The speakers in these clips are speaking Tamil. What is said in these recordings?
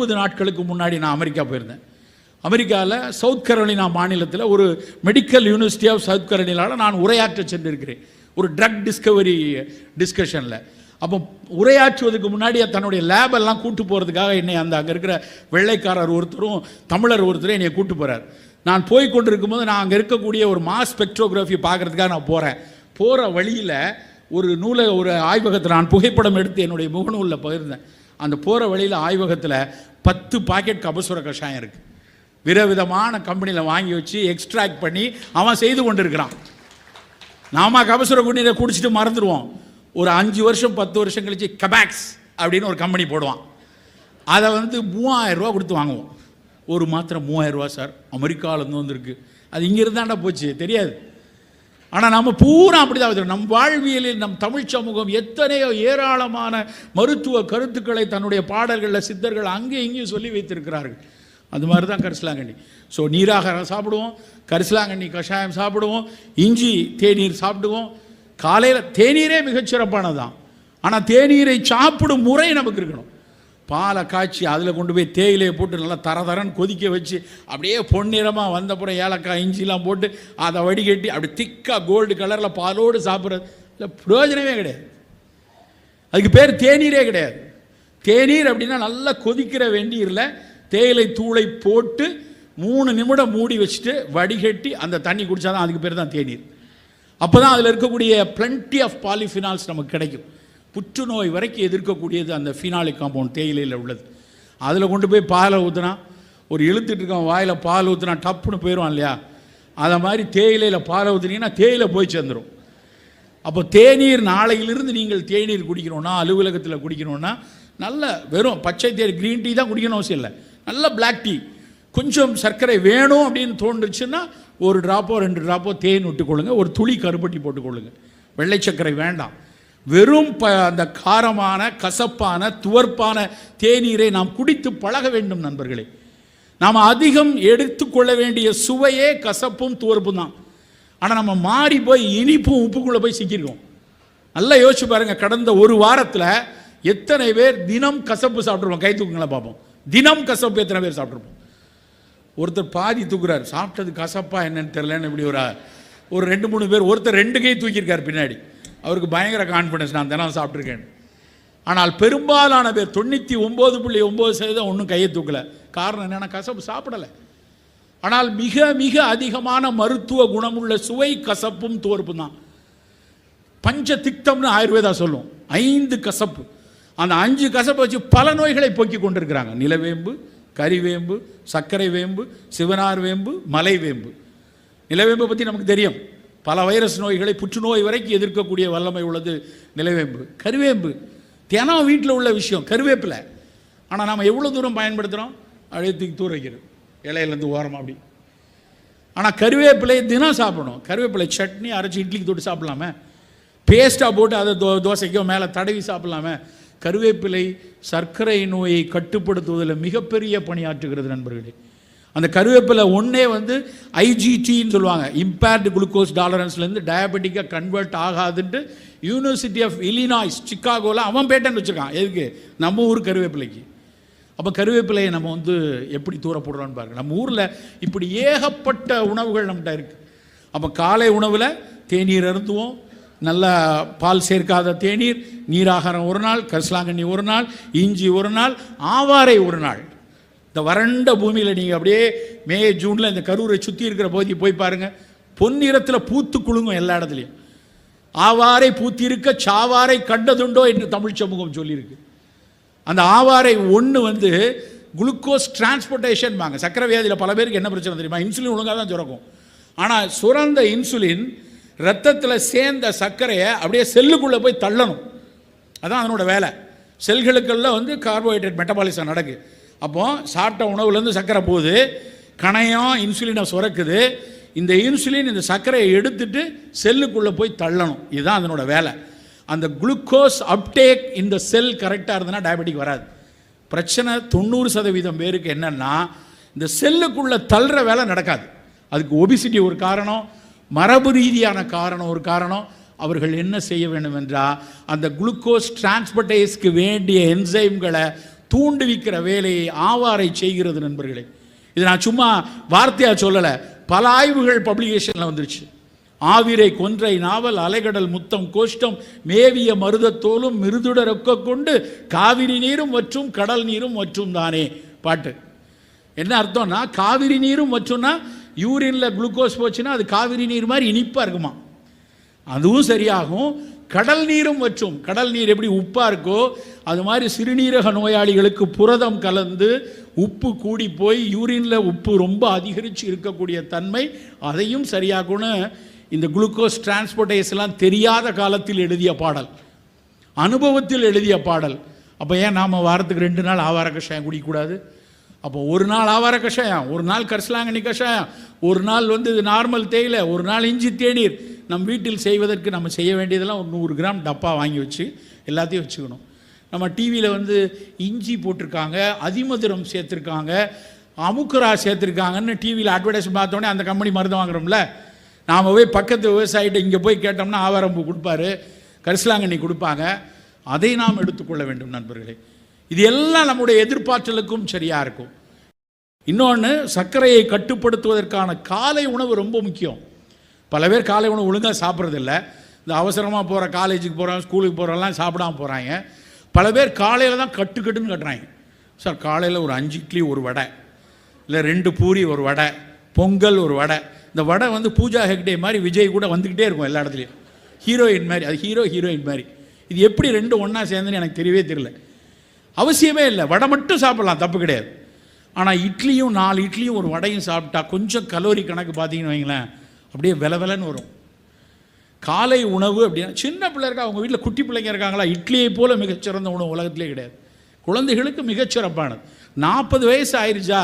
முப்பது நாட்களுக்கு முன்னாடி நான் அமெரிக்கா போயிருந்தேன். அமெரிக்காவில் சவுத் கரோலினா மாநிலத்தில் ஒரு மெடிக்கல் யூனிவர்சிட்டி ஆஃப் சவுத் கரோலினாவில் நான் உரையாற்ற சென்றிருக்கிறேன். ஒரு ட்ரக் டிஸ்கவரி டிஸ்கஷனில். அப்போ உரையாற்றுவதற்கு முன்னாடி தன்னுடைய லேப் எல்லாம் கூட்டு போகிறதுக்காக என்னை அந்த அங்கே இருக்கிற வெள்ளைக்காரர் ஒருத்தரும் தமிழர் ஒருத்தரும் என்னை கூட்டு போகிறார் நான் போய் கொண்டிருக்கும் போது நான் அங்கே இருக்கக்கூடிய ஒரு மாஸ் ஸ்பெக்ட்ரோகிராஃபி பார்க்குறதுக்காக நான் போகிறேன் போகிற வழியில் ஒரு நூலை ஒரு ஆய்வகத்தில் நான் புகைப்படம் எடுத்து என்னுடைய முகநூலில் பகிர்ந்தேன். அந்த போகிற வழியில் ஆய்வகத்தில் பத்து பாக்கெட் கபசுர கஷாயம் இருக்குது விதவிதமான கம்பெனியில் வாங்கி வச்சு எக்ஸ்ட்ராக்ட் பண்ணி அவன் செய்து கொண்டிருக்கிறான். நாம கபசுர குடிநீரை குடிச்சிட்டு மறந்துடுவோம். ஒரு அஞ்சு வருஷம் பத்து வருஷம் கழிச்சு கபாக்ஸ் அப்படின்னு ஒரு கம்பெனி போடுவான். அதை வந்து மூவாயிரம் ரூபா கொடுத்து வாங்குவோம். ஒரு மாத்திரம் மூவாயிரம் ரூபா சார். அமெரிக்காவிலேருந்து வந்திருக்கு. அது இங்கே இருந்தாண்டா போச்சு. தெரியாது. ஆனால் நம்ம பூரா அப்படி தான் நம் வாழ்வியலில் நம் தமிழ் சமூகம் எத்தனையோ ஏராளமான மருத்துவ கருத்துக்களை தன்னுடைய பாடல்களில் சித்தர்கள் அங்கே இங்கேயும் சொல்லி வைத்திருக்கிறார்கள். அது மாதிரி தான் கரிசலாங்கண்ணி. ஸோ நீராக சாப்பிடுவோம் கரிசலாங்கண்ணி கஷாயம் சாப்பிடுவோம் இஞ்சி தேநீர் சாப்பிடுவோம். காலையில் தேநீரே மிகச்சிறப்பானது தான் ஆனால் தேநீரை சாப்பிடும் முறை நமக்கு இருக்கணும். பாலை காய்ச்சி அதில் கொண்டு போய் தேயிலையை போட்டு நல்லா தர தரன்னு கொதிக்க வச்சு அப்படியே பொன்னிறமாக வந்தப்புறம் ஏலக்காய் இஞ்சிலாம் போட்டு அதை வடிகட்டி அப்படி திக்காக கோல்டு கலரில் பாலோடு சாப்பிட்றது. இல்லை பிரயோஜனமே கிடையாது. அதுக்கு பேர் தேநீரே கிடையாது. தேநீர் அப்படின்னா நல்லா கொதிக்கிற வேண்டியரில் தேயிலை தூளை போட்டு மூணு நிமிடம் மூடி வச்சுட்டு வடிகட்டி அந்த தண்ணி குடித்தாதான் அதுக்கு பேர் தான் தேநீர். அப்போ தான் அதில் இருக்கக்கூடிய பிளண்டி ஆஃப் பாலிஃபினால்ஸ் நமக்கு கிடைக்கும். புற்றுநோய் வரைக்கும் எதிர்க்கக்கூடியது அந்த ஃபினாலிக் காம்பவுண்ட் தேயிலையில் உள்ளது. அதில் கொண்டு போய் பாலை ஊற்றுனா ஒரு இழுத்துட்டு இருக்கான் வாயில் பால் ஊற்றுனா டப்புன்னு போயிடுவான் இல்லையா? அதை மாதிரி தேயிலையில் பாலை ஊற்றுனீங்கன்னா தேயிலை போய் சேர்ந்துடும் அப்போ தேநீர் நாளையிலிருந்து நீங்கள் தேநீர் குடிக்கணும்னா அலுவலகத்தில் குடிக்கணும்னா நல்ல வெறும் பச்சை தேர் க்ரீன் டீ தான் குடிக்கணும் அவசியம் இல்லை. நல்ல பிளாக் டீ கொஞ்சம் சர்க்கரை வேணும் அப்படின்னு தோன்றுச்சுன்னா ஒரு ட்ராப்போ ரெண்டு ட்ராப்போ தேன் விட்டுக்கொள்ளுங்க. ஒரு துளி கருப்பட்டி போட்டுக்கொள்ளுங்க. வெள்ளை சர்க்கரை வேண்டாம். வெறும் ப அந்த காரமான கசப்பான துவர்ப்பான தேநீரை நாம் குடித்து பழக வேண்டும் நண்பர்களே. நாம் அதிகம் எடுத்துக்கொள்ள வேண்டிய சுவையே கசப்பும் துவர்ப்பும் தான். ஆனால் நம்ம மாறி போய் இனிப்பும் உப்புக்குள்ளே போய் சிக்கிருக்கோம். நல்லா யோசிச்சு பாருங்கள் கடந்த ஒரு வாரத்தில் எத்தனை பேர் தினம் கசப்பு சாப்பிட்ருப்போம் கை தூக்குங்களா பார்ப்போம் தினம் கசப்பு எத்தனை பேர் சாப்பிட்ருப்போம் ஒருத்தர் பாதி தூக்குறாரு. சாப்பிட்டது கசப்பா என்னன்னு தெரியலன்னு இப்படி ஒரு ஒரு ரெண்டு மூணு பேர் ஒருத்தர் ரெண்டு கை தூக்கியிருக்கார் பின்னாடி. அவருக்கு பயங்கர கான்ஃபிடன்ஸ் நான் தினம் சாப்பிட்ருக்கேன் ஆனால் பெரும்பாலான பேர் தொண்ணூற்றி ஒம்பது புள்ளி ஒம்பது சதவீதம் ஒன்றும் கையை தூக்கலை. காரணம் என்னென்னா கசப்பு சாப்பிடலை. ஆனால் மிக மிக அதிகமான மருத்துவ குணமுள்ள சுவை கசப்பும் தோற்பும் தான். பஞ்ச திக்தம்னு ஆயுர்வேதா சொல்லும். ஐந்து கசப்பு. அந்த அஞ்சு கசப்பை வச்சு பல நோய்களை போக்கி கொண்டிருக்கிறாங்க. நிலவேம்பு கறிவேம்பு சர்க்கரை வேம்பு சிவனார் வேம்பு மலை வேம்பு. நிலவேம்பை பற்றி நமக்கு தெரியும். பல வைரஸ் நோய்களை புற்றுநோய் வரைக்கும் எதிர்க்கக்கூடிய வல்லமை உள்ளது. நிலவேம்பு கருவேம்பு. தினம் வீட்டில் உள்ள விஷயம் கருவேப்பிலை. ஆனால் நாம் எவ்வளோ தூரம் பயன்படுத்துகிறோம் அப்படியே தூக்கி தூர வைக்கிறது. இலையிலேருந்து ஓரமாக அப்படி. ஆனால் கருவேப்பிலையை தினம் சாப்பிடணும். கருவேப்பிலை சட்னி அரைச்சி இட்லிக்கு தொட்டு சாப்பிட்லாமே. பேஸ்ட்டாக போட்டு அதை தோ தோசைக்கோ மேலே தடவி சாப்பிட்லாமே. கருவேப்பிலை சர்க்கரை நோயை கட்டுப்படுத்துவதில் மிகப்பெரிய பணியாற்றுகிறது நண்பர்களே. அந்த கருவேப்பிலை ஒன்றே வந்து ஐஜிடின்னு சொல்லுவாங்க. இம்பேர்டு குளுக்கோஸ் டாலரன்ஸ்லேருந்து டயபெட்டிக்காக கன்வெர்ட் ஆகாதுன்ட்டு யூனிவர்சிட்டி ஆஃப் இலினாய்ஸ் சிக்காகோவில் அவன் பேட்டன் வச்சுருக்கான். எதுக்கு? நம்ம ஊர் கருவேப்பிலைக்கு. அப்போ கருவேப்பிலையை நம்ம வந்து எப்படி தூர போடுறோம்னு பாருங்க. நம்ம ஊரில் இப்படி ஏகப்பட்ட உணவுகள் நம்மகிட்ட இருக்குது அப்போ காலை உணவில் தேநீர் அருந்துவோம். நல்ல பால் சேர்க்காத தேநீர் நீராகாரம் ஒரு நாள் கரிசலாங்கண்ணி ஒரு நாள் இஞ்சி ஒரு நாள் ஆவாரை ஒரு நாள். இந்த வறண்ட பூமியில் நீங்கள் அப்படியே மே ஜூனில் இந்த கரூரை சுற்றி இருக்கிற பகுதி போய் பாருங்கள் பொன்னிறத்தில் பூத்து குலுங்கும் எல்லா இடத்துலையும். ஆவாரை பூத்திருக்க சாவாரை கண்டதுண்டோ என்று தமிழ் சமூகம் சொல்லியிருக்கு. அந்த ஆவாரை ஒன்று வந்து குளுக்கோஸ் டிரான்ஸ்போர்ட்டேஷன் வாங்க. சக்கரை வியாதியில் பல பேருக்கு என்ன பிரச்சனை தெரியுமா? இன்சுலின் ஒழுங்காக தான் சுரக்கும். ஆனால் சுரந்த இன்சுலின் ரத்தத்தில் சேர்ந்த சர்க்கரையை அப்படியே செல்லுக்குள்ளே போய் தள்ளணும். அதான் அதனோட வேலை. செல்களுக்கெல்லாம் வந்து கார்போஹைட்ரேட் மெட்டபாலிசம் நடக்குது அப்போது சாப்பிட்ட உணவுலேருந்து சர்க்கரை போகுது கணையம் இன்சுலினை சுரக்குது. இந்த இன்சுலின் இந்த சர்க்கரையை எடுத்துட்டு செல்லுக்குள்ளே போய் தள்ளணும். இதுதான் அதனோட வேலை. அந்த குளுக்கோஸ் அப்டேக் இந்த செல் கரெக்டாக இருந்ததுன்னா டயபெட்டிக் வராது. பிரச்சனை தொண்ணூறு சதவீதம் பேருக்கு என்னென்னா இந்த செல்லுக்குள்ளே தள்ளுற வேலை நடக்காது. அதுக்கு ஒபிசிட்டி ஒரு காரணம் மரபு ரீதியான காரணம் ஒரு காரணம். அவர்கள் என்ன செய்ய வேண்டும் என்றால் அந்த குளுக்கோஸ் டிரான்ஸ்பர்டேஸ்க்கு வேண்டிய என்சைம்களை தூண்டுவிக்கிற வேலையை ஆவாரை செய்கிறது நண்பர்களே. இது நான் சும்மா வார்த்தையாக சொல்லலை. பல ஆய்வுகள் பப்ளிகேஷனில் வந்துருச்சு. ஆவிரை கொன்றை நாவல் அலைகடல் முத்தம் கோஷ்டம் மேவிய மருதத்தோலும் மிருதுட ரொக்க கொண்டு காவிரி நீரும் மற்றும் கடல் நீரும் மற்றும் தானே. பாட்டு. என்ன அர்த்தம்னா காவிரி நீரும் மற்றும்னா யூரினில் குளுக்கோஸ் போச்சுன்னா அது காவிரி நீர் மாதிரி இனிப்பாக இருக்குமா. அதுவும் சரியாகும். கடல் நீரும் வற்றும். கடல் நீர் எப்படி உப்பாக இருக்கோ அது மாதிரி சிறுநீரக நோயாளிகளுக்கு புரதம் கலந்து உப்பு கூடி போய் யூரினில் உப்பு ரொம்ப அதிகரித்து இருக்கக்கூடிய தன்மை அதையும் சரியாகணும் இந்த குளுக்கோஸ் டிரான்ஸ்போர்டேஸ்லாம் தெரியாத காலத்தில் எழுதிய பாடல். அனுபவத்தில் எழுதிய பாடல். அப்போ ஏன் நாம் வாரத்துக்கு ரெண்டு நாள் ஆவார கஷாயம் குடிக்கக்கூடாது? அப்போ ஒரு நாள் ஆவார கஷாயம் ஒரு நாள் கரிசலாங்கண்ணி கஷாயம் ஒரு நாள் வந்து இது நார்மல் தேயிலை ஒரு நாள் இஞ்சி தேநீர். நம் வீட்டில் செய்வதற்கு நம்ம செய்ய வேண்டியதெல்லாம் ஒரு நூறு கிராம் டப்பா வாங்கி வச்சு எல்லாத்தையும் வச்சுக்கணும். நம்ம டிவியில் வந்து இஞ்சி போட்டிருக்காங்க அதிமதுரம் சேர்த்துருக்காங்க அமுக்குரா சேர்த்துருக்காங்கன்னு டிவியில் அட்வர்டைஸ் பார்த்தோன்னே அந்த கம்பெனி மருந்து வாங்குறோம்ல. நாம் போய் பக்கத்து விவசாயிகிட்ட இங்கே போய் கேட்டோம்னா ஆவாரம்பு கொடுப்பாரு கரிசலாங்கண்ணி கொடுப்பாங்க. அதை நாம் எடுத்துக்கொள்ள வேண்டும் நண்பர்களே. இது எல்லாம் நம்முடைய எதிர்பார்த்தலுக்கும் சரியாக இருக்கும். இன்னொன்று சர்க்கரையை கட்டுப்படுத்துவதற்கான காலை உணவு ரொம்ப முக்கியம். பல பேர் காலை உணவு ஒழுங்காக சாப்பிட்றதில்ல. இந்த அவசரமாக போகிற காலேஜுக்கு போகிறோம் ஸ்கூலுக்கு போகிறோம்லாம் சாப்பிடாம போகிறாங்க பல பேர் காலையில் தான் கட்டு கட்டுன்னு கட்டுறாங்க. சார் காலையில் ஒரு அஞ்சு இட்லி ஒரு வடை. இல்லை ரெண்டு பூரி ஒரு வடை. பொங்கல் ஒரு வடை. இந்த வடை வந்து பூஜா ஹெக்டே மாதிரி விஜய் கூட வந்துக்கிட்டே இருக்கும் எல்லா இடத்துலையும். ஹீரோயின் மாதிரி. அது ஹீரோ ஹீரோயின் மாதிரி. இது எப்படி ரெண்டு ஒன்றா சேர்ந்துன்னு எனக்கு தெரியவே தெரியல. அவசியமே இல்லை. வடை மட்டும் சாப்பிடலாம் தப்பு கிடையாது. ஆனால் இட்லியும் நாலு இட்லியும் ஒரு வடையும் சாப்பிட்டா கொஞ்சம் கலோரி கணக்கு பார்த்தீங்கன்னு வைங்களேன் அப்படியே வில விலன்னு வரும். காலை உணவு அப்படின்னா சின்ன பிள்ளை இருக்கா அவங்க வீட்டில் குட்டி பிள்ளைங்க இருக்காங்களா இட்லியை போல் மிகச்சிறந்த உணவு உலகத்திலே கிடையாது. குழந்தைகளுக்கு மிகச்சிறப்பானது. நாற்பது வயசு ஆயிடுச்சா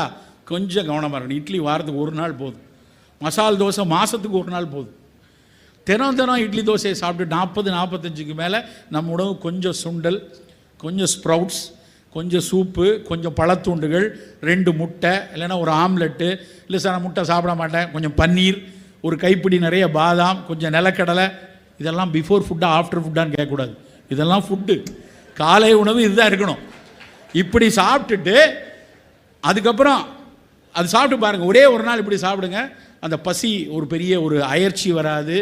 கொஞ்சம் கவனமாக இருக்கணும். இட்லி வாரத்துக்கு ஒரு நாள் போதும். மசால் தோசை மாதத்துக்கு ஒரு நாள் போதும். தினம் தினம் இட்லி தோசையை சாப்பிட்டு நாற்பது நாற்பத்தஞ்சுக்கு மேலே நம்ம உணவு கொஞ்சம் சுண்டல் கொஞ்சம் ஸ்ப்ரவுட்ஸ் கொஞ்சம் சூப்பு கொஞ்சம் பழத்துண்டுகள் ரெண்டு முட்டை இல்லைன்னா ஒரு ஆம்லெட்டு இல்லை சார் நான் முட்டை சாப்பிட மாட்டேன். கொஞ்சம் பன்னீர் ஒரு கைப்பிடி நிறைய பாதாம் கொஞ்சம் நிலக்கடலை இதெல்லாம் பிஃபோர் ஃபுட்டா ஆஃப்டர் ஃபுட்டான்னு கேட்கக்கூடாது. இதெல்லாம் ஃபுட்டு காலை உணவு இதுதான் இருக்கணும். இப்படி சாப்பிட்டுட்டு அதுக்கப்புறம் அது சாப்பிட்டு பாருங்கள் ஒரே ஒரு நாள் இப்படி சாப்பிடுங்க. அந்த பசி ஒரு பெரிய ஒரு அயற்சி வராது.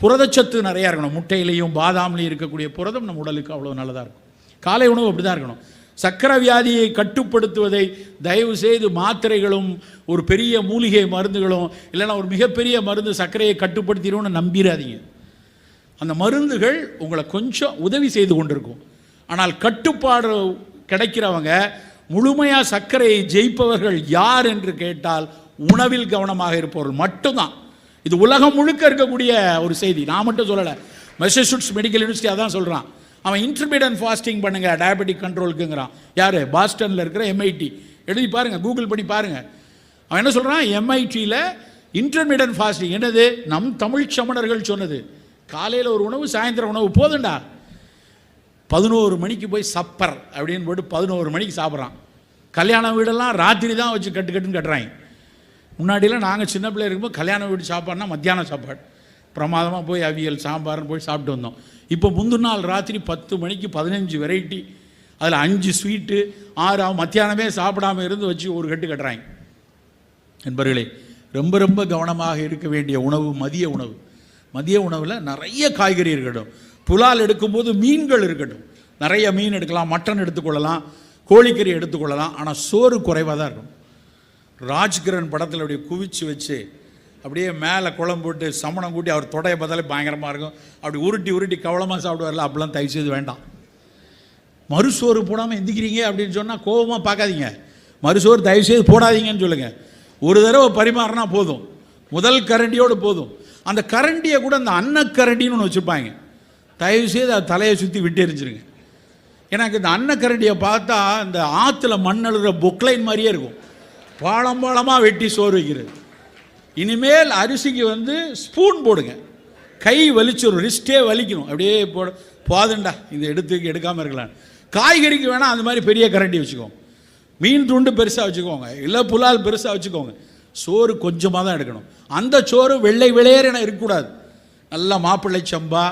புரதச்சத்து நிறையா இருக்கணும். முட்டையிலையும் பாதாம்லேயும் இருக்கக்கூடிய புரதம் நம்ம உடலுக்கு அவ்வளோ நல்லதாக இருக்கும். காலை உணவு அப்படி தான் இருக்கணும். சக்கரை வியாதியை கட்டுப்படுத்துவதை தயவு செய்து மாத்திரைகளும் ஒரு பெரிய மூலிகை மருந்துகளும் இல்லைன்னா ஒரு மிகப்பெரிய மருந்து சர்க்கரையை கட்டுப்படுத்திடும்னு நம்பிடாதீங்க அந்த மருந்துகள் உங்களை கொஞ்சம் உதவி செய்து கொண்டிருக்கும். ஆனால் கட்டுப்பாடு கிடைக்கிறவங்க முழுமையாக சர்க்கரையை ஜெயிப்பவர்கள் யார் என்று கேட்டால் உணவில் கவனமாக இருப்பவர்கள் மட்டும்தான். இது உலகம் முழுக்க இருக்கக்கூடிய ஒரு செய்தி. நான் மட்டும் சொல்லலை. மெசசூட்ஸ் மெடிக்கல் யூனிவர்சிட்டி அதான் சொல்கிறான் அவன் இன்டர்மீடியன் ஃபாஸ்டிங் பண்ணுங்க டயபெட்டிக் கண்ட்ரோலுக்குங்கிறான் யார்? பாஸ்டனில் இருக்கிற எம்ஐடி எழுதி பாருங்கள் கூகுள் பண்ணி பாருங்கள் அவன் என்ன சொல்கிறான் எம்ஐடியில் இன்டர்மீடியன் ஃபாஸ்டிங் என்னது? நம் தமிழ் சமணர்கள் சொன்னது. காலையில் ஒரு உணவு சாயந்தரம் உணவு போதுண்டா பதினோரு மணிக்கு போய் சப்பர் அப்படின்னு போட்டு பதினோரு மணிக்கு சாப்பிட்றான். கல்யாண வீடெல்லாம் ராத்திரி தான் வச்சு கட்டு கட்டுன்னு கட்டுறாங்க. முன்னாடிலாம் நாங்கள் சின்ன பிள்ளை இருக்கும்போது கல்யாண வீடு சாப்பாடுனா மத்தியானம் சாப்பாடு. பிரமாதமாக போய் அவியல் சாம்பார்னு போய் சாப்பிட்டு வந்தோம். இப்போ முந்தின நாள் ராத்திரி பத்து மணிக்கு பதினஞ்சு வெரைட்டி அதில் அஞ்சு ஸ்வீட்டு ஆறு மத்தியானமே சாப்பிடாம இருந்து வச்சு ஒரு கட்டு கட்டுறாங்க. நண்பர்களே ரொம்ப ரொம்ப கவனமாக இருக்க வேண்டிய உணவு மதிய உணவு. மதிய உணவில் நிறைய காய்கறி இருக்கட்டும். புலால் எடுக்கும்போது மீன்கள் இருக்கட்டும். நிறைய மீன் எடுக்கலாம் மட்டன் எடுத்துக்கொள்ளலாம் கோழிக்கறி எடுத்துக்கொள்ளலாம். ஆனால் சோறு குறைவாக தான் இருக்கும். ராஜ்கிரண் படத்தில் அப்படியே குவிச்சு வச்சு அப்படியே மேலே குழம்பு போட்டு சமணம் கூட்டி அவர் தொடையை பார்த்தாலே பயங்கரமாக இருக்கும். அப்படி உருட்டி உருட்டி கவலமாக சாப்பிடுவார்ல அப்படிலாம் தயவு செய்து வேண்டாம். மறுசோறு போடாமல் எந்திக்கிறீங்க அப்படின்னு சொன்னால் கோபமாக பார்க்காதீங்க. மறுசோறு தயவு செய்து போடாதீங்கன்னு சொல்லுங்கள் ஒரு தடவை பரிமாறினா போதும். முதல் கரண்டியோடு போதும். அந்த கரண்டியை கூட அந்த அன்னக்கரண்டின்னு ஒன்று வச்சுருப்பாங்க. தயவு செய்து அது தலையை சுற்றி விட்டு எரிஞ்சிருங்க. எனக்கு இந்த அன்னக்கரண்டியை பார்த்தா இந்த ஆற்றுல மண் அழுகிற பொக்லைன் மாதிரியே இருக்கும். பாலம் பாலமாக வெட்டி சோறு வைக்கிறது. இனிமேல் அரிசிக்கு வந்து ஸ்பூன் போடுங்க. கை வலிச்சிடும் ரிஸ்டே வலிக்கணும் அப்படியே போட. போதுண்டா இது எடுத்து எடுக்காமல் இருக்கலாம். காய்கறிக்கு வேணால் அந்த மாதிரி பெரிய கரண்டி வச்சுக்கோங்க. மீன் துண்டு பெருசாக வச்சுக்கோங்க. இல்லை புலால் பெருசாக வச்சுக்கோங்க. சோறு கொஞ்சமாக தான் எடுக்கணும். அந்த சோறு வெள்ளை வெளியேற இருக்கக்கூடாது. நல்லா மாப்பிள்ளை சம்பா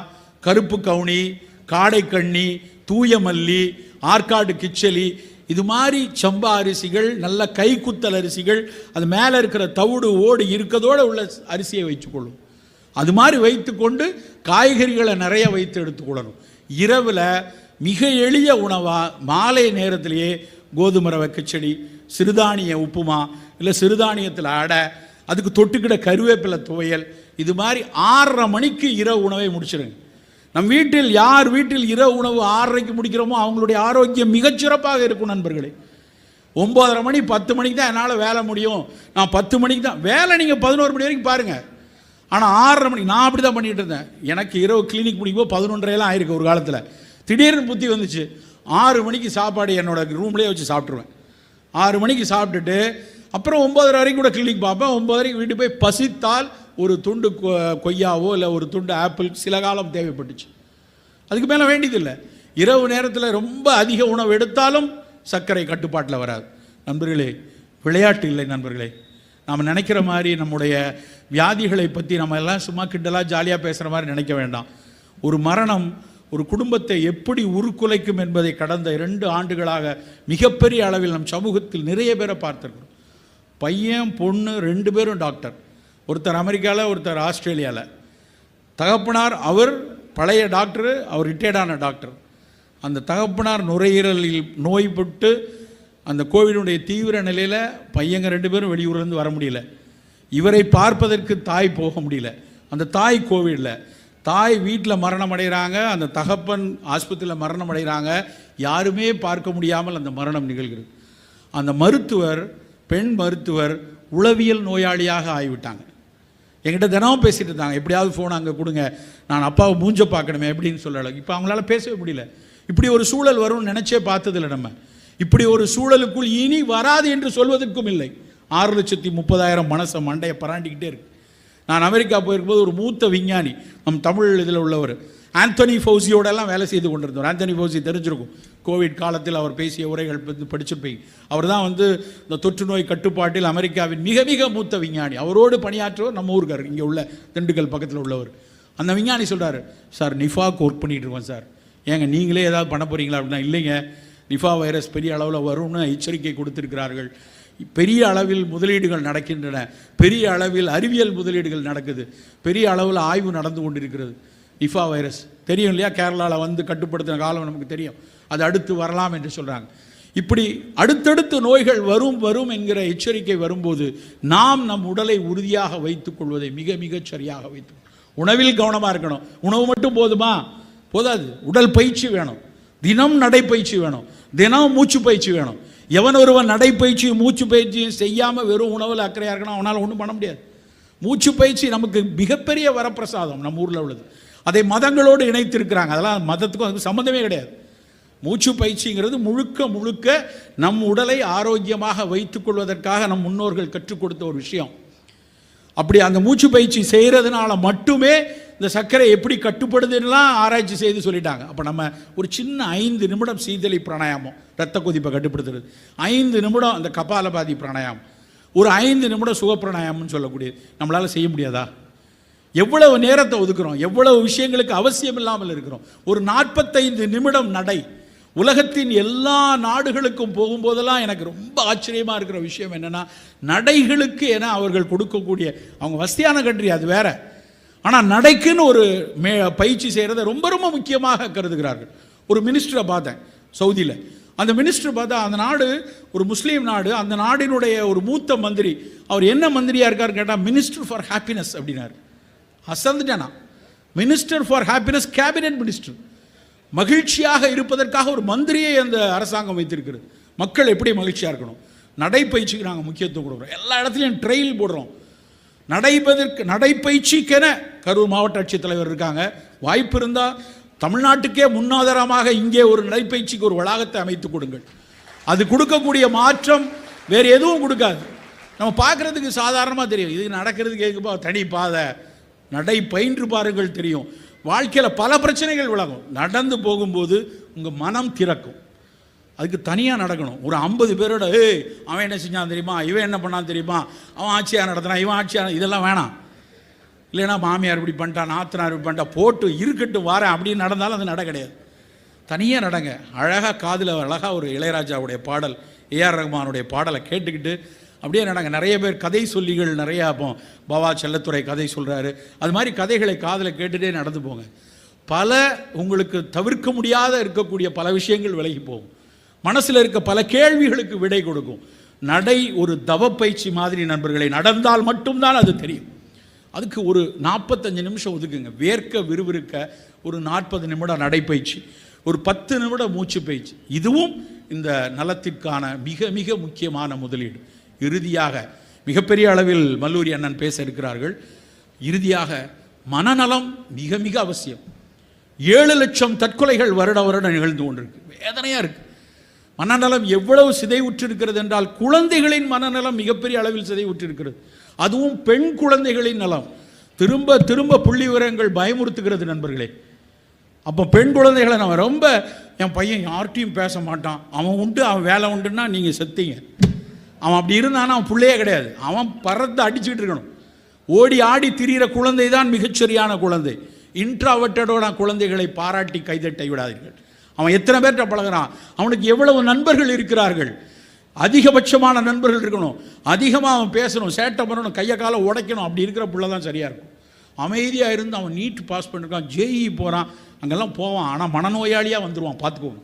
கருப்பு கவுனி காடை கண்ணி தூய மல்லி ஆற்காடு கிச்சலி இது மாதிரி சம்பா அரிசிகள் நல்ல கைக்குத்தல் அரிசிகள் அது மேலே இருக்கிற தவிடு ஓடு இருக்கதோடு உள்ள அரிசியை வைத்துக்கொள்ளும். அது மாதிரி வைத்துக்கொண்டு காய்கறிகளை நிறைய வைத்து எடுத்துக்கொள்ளணும். இரவில் மிக எளிய உணவாக மாலை நேரத்திலேயே கோதுமை ரவை செடி சிறுதானிய உப்புமா இல்லை சிறுதானியத்தில் அடை அதுக்கு தொட்டுக்கிட கருவேப்பிலை துவையல் இது மாதிரி ஆறரை மணிக்கு இரவு உணவை முடிச்சிடுங்க நம் வீட்டில் யார் வீட்டில் இரவு உணவு ஆறரைக்கு முடிக்கிறோமோ அவங்களுடைய ஆரோக்கியம் மிகச்சிறப்பாக இருக்கும் நண்பர்களே. ஒம்பதரை மணி பத்து மணிக்கு தான் என்னால் வேலை முடியும். நான் பத்து மணிக்கு தான் வேலை நீங்கள் பதினோரு மணி வரைக்கும் பாருங்கள் ஆனால் ஆறரை மணி நான் அப்படி தான் பண்ணிகிட்டு இருந்தேன். எனக்கு இரவு கிளினிக் முடிக்கும் பதினொன்றரைலாம் ஆயிருக்கு ஒரு காலத்தில். திடீர்னு புத்தி வந்துச்சு. ஆறு மணிக்கு சாப்பாடு என்னோட ரூம்லேயே வச்சு சாப்பிட்ருவேன் ஆறு மணிக்கு சாப்பிட்டுட்டு அப்புறம் ஒம்பதரை வரைக்கும் கூட கிளினிக் பார்ப்பேன். ஒம்பதரைக்கு வீட்டுக்கு போய் பசித்தால் ஒரு துண்டு கொ- கொய்யாவோ இல்லை ஒரு துண்டு ஆப்பிள் சில காலம் தேவைப்பட்டுச்சு. அதுக்கு மேலே வேண்டியதில்லை. இரவு நேரத்தில் ரொம்ப அதிக உணவு எடுத்தாலும் சர்க்கரை கட்டுப்பாட்டில் வராது. நண்பர்களே விளையாட்டு இல்லை நண்பர்களே. நாம் நினைக்கிற மாதிரி நம்முடைய வியாதிகளை பற்றி நம்ம எல்லாம் சும்மா கிண்டலாக ஜாலியாக பேசுகிற மாதிரி நினைக்க வேண்டாம். ஒரு மரணம் ஒரு குடும்பத்தை எப்படி உருக்குலைக்கும் என்பதை கடந்த இரண்டு ஆண்டுகளாக மிகப்பெரிய அளவில் நம் சமூகத்தில் நிறைய பேரை பார்த்துருக்கிறோம். பையன் பொண்ணு ரெண்டு பேரும் டாக்டர். ஒருத்தர் அமெரிக்காவில் ஒருத்தர் ஆஸ்திரேலியாவில் தகப்பனார் அவர் பழைய டாக்டரு அவர் ரிட்டையர்டான டாக்டர். அந்த தகப்பனார் நுரையீரலில் நோய்பட்டு அந்த கோவிடுடைய தீவிர நிலையில் பையங்க ரெண்டு பேரும் வெளியூர்லேருந்து வர முடியல. இவரை பார்ப்பதற்கு தாய் போக முடியல. அந்த தாய் கோவிடில். தாய் வீட்டில் மரணம் அடைகிறாங்க அந்த தகப்பன் ஆஸ்பத்திரியில் மரணம் அடைகிறாங்க. யாருமே பார்க்க முடியாமல் அந்த மரணம் நிகழ்கிறது. அந்த மருத்துவர் பெண் மருத்துவர் உளவியல் நோயாளியாக ஆகிவிட்டாங்க. என்கிட்ட தினமும் பேசிட்டு இருந்தாங்க. எப்படியாவது ஃபோன் அங்கே கொடுங்க. நான் அப்பாவை மூஞ்ச பார்க்கணுமே எப்படின்னு சொல்லலை. இப்போ அவங்களால பேசவே முடியல. இப்படி ஒரு சூழல் வரும்னு நினச்சே பார்த்ததில்லை நம்ம. இப்படி ஒரு சூழலுக்குள் இனி வராது என்று சொல்வதற்கும் இல்லை. ஆறு லட்சத்தி முப்பதாயிரம் மனசை மண்டையை பராண்டிக்கிட்டே இருக்கு. நான் அமெரிக்கா போயிருக்கும்போது ஒரு மூத்த விஞ்ஞானி நம் தமிழ் இதில் உள்ளவர். ஆந்தனி ஃபௌசியோட எல்லாம் வேலை செய்து கொண்டிருந்தவர். ஆந்தனி ஃபௌசி தெரிஞ்சிருக்கும். கோவிட் காலத்தில் அவர் பேசிய உரைகள் படிச்சிருப்பீங்க. அவர் தான் வந்து இந்த தொற்று நோய் கட்டுப்பாட்டில் அமெரிக்காவின் மிக மிக மூத்த விஞ்ஞானி. அவரோடு பணியாற்றுவர் நம்ம ஊருக்கார். இங்கே உள்ள திண்டுக்கல் பக்கத்தில் உள்ளவர். அந்த விஞ்ஞானி சொல்கிறார் சார் நிஃபாக்கு ஒர்க் பண்ணிகிட்டு இருக்கோம் சார். ஏங்க நீங்களே ஏதாவது பண்ண போறீங்களா அப்படின்னா இல்லைங்க. நிஃபா வைரஸ் பெரிய அளவில் வரும்னு எச்சரிக்கை கொடுத்துருக்கிறார்கள். பெரிய அளவில் முதலீடுகள் நடக்கின்றன. பெரிய அளவில் அறிவியல் முதலீடுகள் நடக்குது. பெரிய அளவில் ஆய்வு நடந்து கொண்டிருக்கிறது. Nipah virus. தெரியும் இல்லையா? கேரளாவில் வந்து கட்டுப்படுத்தின காலம் நமக்கு தெரியும். அது அடுத்து வரலாம் என்று சொல்கிறாங்க இப்படி அடுத்தடுத்து நோய்கள் வரும் வரும் என்கிற எச்சரிக்கை வரும்போது நாம் நம் உடலை உறுதியாக வைத்துக் கொள்வதை மிக மிகச் சரியாக வைத்து உணவில் கவனமாக இருக்கணும். உணவு மட்டும் போதுமா? போதாது. உடல் பயிற்சி வேணும். தினம் நடைப்பயிற்சி வேணும். தினம் மூச்சு பயிற்சி வேணும். எவன் ஒருவன் நடைப்பயிற்சியும் மூச்சு பயிற்சியும் செய்யாமல் வெறும் உணவில் அக்கறையாக இருக்கணும் அவனால் ஒன்றும் பண்ண முடியாது. மூச்சு பயிற்சி நமக்கு மிகப்பெரிய வரப்பிரசாதம் நம்ம ஊரில் உள்ளது. அதை மதங்களோடு இணைத்திருக்கிறாங்க. அதெல்லாம் மதத்துக்கும் அதுக்கு சம்மந்தமே கிடையாது. மூச்சு பயிற்சிங்கிறது முழுக்க முழுக்க நம் உடலை ஆரோக்கியமாக வைத்துக் கொள்வதற்காக நம் முன்னோர்கள் கற்றுக் கொடுத்த ஒரு விஷயம். அப்படி அந்த மூச்சு பயிற்சி செய்கிறதுனால மட்டுமே இந்த சர்க்கரை எப்படி கட்டுப்படுதுன்னெலாம் ஆராய்ச்சி செய்து சொல்லிட்டாங்க. அப்போ நம்ம ஒரு சின்ன ஐந்து நிமிடம் சீதளி பிராணாயாமம் ரத்த கொதிப்பை கட்டுப்படுத்துறது. ஐந்து நிமிடம் அந்த கபாலபாதி பிராணாயாமம். ஒரு ஐந்து நிமிடம் சுக பிராணாயாமம்னு சொல்லக்கூடியது. நம்மளால் செய்ய முடியாதா? எவ்வளவு நேரத்தை ஒதுக்குறோம்? எவ்வளவு விஷயங்களுக்கு அவசியம் இல்லாமல் இருக்கிறோம்? ஒரு நாற்பத்தைந்து நிமிடம் நடை. உலகத்தின் எல்லா நாடுகளுக்கும் போகும்போதெல்லாம் எனக்கு ரொம்ப ஆச்சரியமாக இருக்கிற விஷயம் என்னென்னா நடைகளுக்கு என அவர்கள் கொடுக்கக்கூடிய அவங்க வசதியான கண்ட்ரி அது வேற. ஆனால் நடைக்குன்னு ஒரு மே பயிற்சி செய்கிறத ரொம்ப ரொம்ப முக்கியமாக கருதுகிறார்கள். ஒரு மினிஸ்டரை பார்த்தேன் சவுதியில். அந்த மினிஸ்டர் பார்த்தா அந்த நாடு ஒரு முஸ்லீம் நாடு அந்த நாடினுடைய ஒரு மூத்த மந்திரி அவர் என்ன மந்திரியாக இருக்கார் கேட்டால் மினிஸ்டர் ஃபார் ஹாப்பினஸ் அப்படின்னாரு. அசந்துட்டானா minister for happiness cabinet minister மகிழ்ச்சியாக இருப்பதற்காக ஒரு மந்திரியை அந்த அரசாங்கம் வைத்திருக்கிறது. மக்கள் எப்படி மகிழ்ச்சியாக இருக்கணும்? நடைப்பயிற்சிக்கு நாங்கள் முக்கியத்துவம் கொடுக்குறோம். எல்லா இடத்துலையும் ட்ரெயில் போடுறோம். நடைபெதற்கு நடைப்பயிற்சிக்கென கரூர் மாவட்ட ஆட்சித்தலைவர் இருக்காங்க. வாய்ப்பு இருந்தால் தமிழ்நாட்டுக்கே முன்னாதாரமாக இங்கே ஒரு நடைப்பயிற்சிக்கு ஒரு வளாகத்தை அமைத்து கொடுங்கள். அது கொடுக்கக்கூடிய மாற்றம் வேறு எதுவும் கொடுக்காது. நம்ம பார்க்குறதுக்கு சாதாரணமாக தெரியும். இது நடக்கிறதுக்கு எதுக்குப்பா? தனி பாதை. நடை பயின்று பாருங்கள் தெரியும். வாழ்க்கையில் பல பிரச்சனைகள் விலகும். நடந்து போகும்போது உங்கள் மனம் திறக்கும். அதுக்கு தனியாக நடக்கணும். ஒரு ஐம்பது பேரோட ஏய் அவன் என்ன செஞ்சான் தெரியுமா? இவன் என்ன பண்ணான் தெரியுமா? அவன் ஆட்சியாக நடத்தினா இவன் ஆட்சியாக இதெல்லாம் வேணாம். இல்லைன்னா மாமியார் இப்படி பண்ணிட்டான் நாத்தனார் இப்படி பண்ணிட்டா போட்டு இருக்கட்டும் வாரேன். அப்படின்னு நடந்தாலும் அது நட கிடையாது. தனியாக நடங்க. அழகாக காதில் அழகாக ஒரு இளையராஜாவுடைய பாடல் ஏஆர் ரஹ்மானுடைய பாடலை கேட்டுக்கிட்டு அப்படியே நடங்க நிறைய பேர் கதை சொல்லிகள் நிறையா இப்போ பவா செல்லத்துறை கதை சொல்கிறாரு அது மாதிரி கதைகளை காதில் கேட்டுகிட்டே நடந்து போங்க. பல உங்களுக்கு தவிர்க்க முடியாத இருக்கக்கூடிய பல விஷயங்கள் விலகி போகும். மனசில் இருக்க பல கேள்விகளுக்கு விடை கொடுக்கும். நடை ஒரு தவப்பயிற்சி மாதிரி நண்பர்களை நடந்தால் மட்டும்தான் அது தெரியும். அதுக்கு ஒரு நாற்பத்தஞ்சு நிமிஷம் ஒதுக்குங்க. வேர்க்க விறுவிறுக்க ஒரு நாற்பது நிமிடம் நடைப்பயிற்சி ஒரு பத்து நிமிடம் மூச்சு பயிற்சி. இதுவும் இந்த நலத்திற்கான மிக மிக முக்கியமான முதலீடு. இறுதியாக மிகப்பெரிய அளவில் மல்லூரி அண்ணன் பேச இருக்கிறார்கள். இறுதியாக மனநலம் மிக மிக அவசியம். ஏழு லட்சம் தற்கொலைகள் வருட வருடம் நிகழ்ந்து கொண்டிருக்கு. வேதனையாக இருக்குது மனநலம் எவ்வளவு சிதைவுற்றிருக்கிறது என்றால் குழந்தைகளின் மனநலம் மிகப்பெரிய அளவில் சிதைவுற்றிருக்கிறது. அதுவும் பெண் குழந்தைகளின் நலம். திரும்ப திரும்ப புள்ளி விவரங்கள் பயமுறுத்துகிறது நண்பர்களே. அப்போ பெண் குழந்தைகளை நம்ம ரொம்ப என் பையன் யார்கிட்டையும் பேச மாட்டான். அவன் உண்டு அவன் வேலை உண்டுன்னா நீங்கள் செத்தீங்க. அவன் அப்படி இருந்தானா? அவன் பிள்ளையே கிடையாது. அவன் பறந்து அடிச்சுக்கிட்டு இருக்கணும். ஓடி ஆடி திரிகிற குழந்தை தான் மிகச்சரியான குழந்தை. இன்ட்ராவர்ட்டடோட குழந்தைகளை பாராட்டி கைதட்டை விடாதீர்கள். அவன் எத்தனை பேர்கிட்ட பழகுறான்? அவனுக்கு எவ்வளவு நண்பர்கள் இருக்கிறார்கள்? அதிகபட்சமான நண்பர்கள் இருக்கணும். அதிகமாக அவன் பேசணும். சேட்டை பண்ணணும். கையை காலை உடைக்கணும். அப்படி இருக்கிற பிள்ளை தான் சரியாக இருக்கும். அமைதியாக இருந்து அவன் நீட் பாஸ் பண்ணிருக்கான். ஜேஇ போகிறான் அங்கெல்லாம் போவான். ஆனால் மனநோயாளியாக வந்துடுவான் பார்த்துக்கோங்க.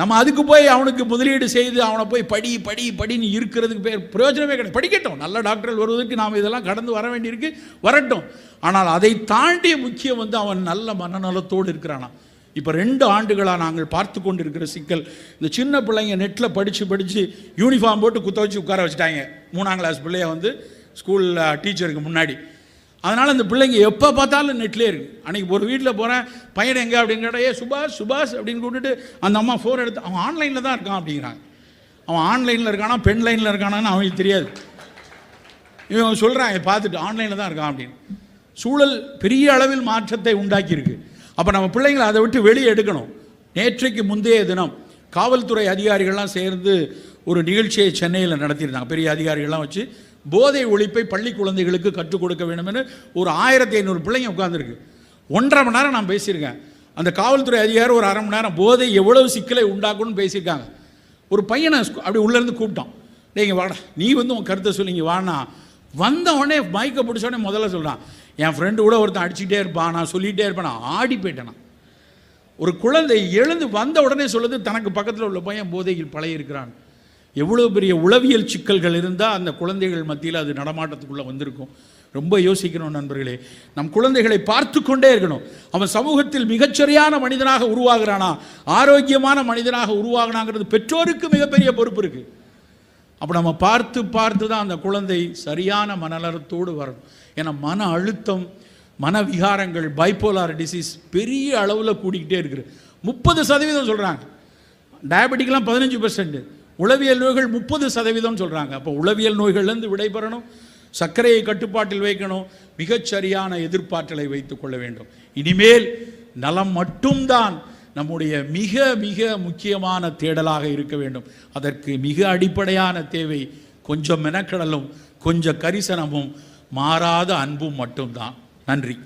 நம்ம அதுக்கு போய் அவனுக்கு முதலீடு செய்து அவனை போய் படி படி படின்னு இருக்கிறதுக்கு பேர் பிரயோஜனமே கிடையாது. படிக்கட்டும். நல்ல டாக்டர்கள் வருவதற்கு நாம் இதெல்லாம் கடந்து வர வேண்டியிருக்கு. வரட்டும். ஆனால் அதை தாண்டிய முக்கியம் வந்து அவன் நல்ல மனநலத்தோடு இருக்கிறானா இப்போ ரெண்டு ஆண்டுகளாக நாங்கள் பார்த்து கொண்டு இருக்கிற சிக்கல். இந்த சின்ன பிள்ளைங்க நெட்டில் படித்து படித்து யூனிஃபார்ம் போட்டு குத்த வச்சு உட்கார வச்சுட்டாங்க. மூணாம் கிளாஸ் பிள்ளைய வந்து ஸ்கூலில் டீச்சருக்கு முன்னாடி. அதனால் அந்த பிள்ளைங்க எப்போ பார்த்தாலும் நெட்லேயே இருக்குது அன்றைக்கி ஒரு வீட்டில் போகிறேன் பையன் எங்கே அப்படின்னு கேட்டால் ஏ சுபாஷ் சுபாஷ் அப்படின்னு கூப்பிட்டு அந்த அம்மா ஃபோன் எடுத்து அவன் ஆன்லைனில் தான் இருக்கான் அப்படிங்கிறாங்க. அவன் ஆன்லைனில் இருக்கானா பெண் லைனில் இருக்கானான்னு அவனுக்கு தெரியாது. இவன் சொல்கிறான் பார்த்துட்டு ஆன்லைனில் தான் இருக்கான் அப்படின்னு. சூழல் பெரிய அளவில் மாற்றத்தை உண்டாக்கியிருக்கு. அப்போ நம்ம பிள்ளைங்களை அதை விட்டு வெளியே எடுக்கணும். நேற்றைக்கு முந்தைய தினம் காவல்துறை அதிகாரிகள்லாம் சேர்ந்து ஒரு நிகழ்ச்சியை சென்னையில் நடத்தியிருந்தாங்க. பெரிய அதிகாரிகள்லாம் வச்சு போதை ஒழிப்பை பள்ளி குழந்தைகளுக்கு கற்றுக் கொடுக்க வேண்டும்னு ஒரு ஆயிரத்தி ஐநூறு பிள்ளைங்க உட்காந்துருக்கு ஒன்றரை மணி நேரம் நான் பேசியிருக்கேன். அந்த காவல்துறை அதிகாரி ஒரு அரை மணி நேரம் போதை எவ்வளவு சிக்கலை உண்டாக்கும்னு பேசியிருக்காங்க. ஒரு பையனை அப்படி உள்ளேருந்து கூப்பிட்டோம் நீங்கள் வாடா. நீ வந்து உன் கருத்தை சொல்லிங்க வானா வந்த உடனே மைக்கை பிடிச்சோடனே முதல்ல சொல்கிறான் என் ஃப்ரெண்டு கூட ஒருத்தன் அடிச்சுட்டே இருப்பான். நான் சொல்லிகிட்டே இருப்பேன். நான் ஆடி போயிட்டேனா ஒரு குழந்தை எழுந்து வந்த உடனே சொல்லுது தனக்கு பக்கத்தில் உள்ள பையன் போதையில் பழைய இருக்கிறான் எவ்வளோ பெரிய உளவியல் சிக்கல்கள் இருந்தால் அந்த குழந்தைகள் மத்தியில் அது நடமாட்டத்துக்குள்ளே வந்திருக்கும். ரொம்ப யோசிக்கணும் நண்பர்களே. நம் குழந்தைகளை பார்த்து கொண்டே இருக்கணும். அவன் சமூகத்தில் மிகச்சரியான மனிதனாக உருவாகிறானா? ஆரோக்கியமான மனிதனாக உருவாகினாங்கிறது பெற்றோருக்கு மிகப்பெரிய பொறுப்பு இருக்குது அப்போ நம்ம பார்த்து பார்த்து தான் அந்த குழந்தை சரியான மனநலத்தோடு வரணும் ஏன்னா மன அழுத்தம் மன விகாரங்கள் பைப்போலார் டிசீஸ் பெரிய அளவில் கூடிக்கிட்டே இருக்குது. முப்பது சதவீதம் சொல்கிறாங்க டயபெட்டிக்லாம் பதினஞ்சு பர்சன்ட்டு உளவியல் நோய்கள் முப்பது சதவீதம் சொல்கிறாங்க அப்போ உளவியல் நோய்கள்லேருந்து விடைபெறணும் சர்க்கரையை கட்டுப்பாட்டில் வைக்கணும் மிகச்சரியான எதிர்ப்பாற்றலை வைத்துக் கொள்ள வேண்டும். இனிமேல் நலம் மட்டும்தான் நம்முடைய மிக மிக முக்கியமான தேடலாக இருக்க வேண்டும். அதற்கு மிக அடிப்படையான தேவை கொஞ்சம் மெனக்கடலும் கொஞ்சம் கரிசனமும் மாறாத அன்பும் மட்டும்தான். நன்றி.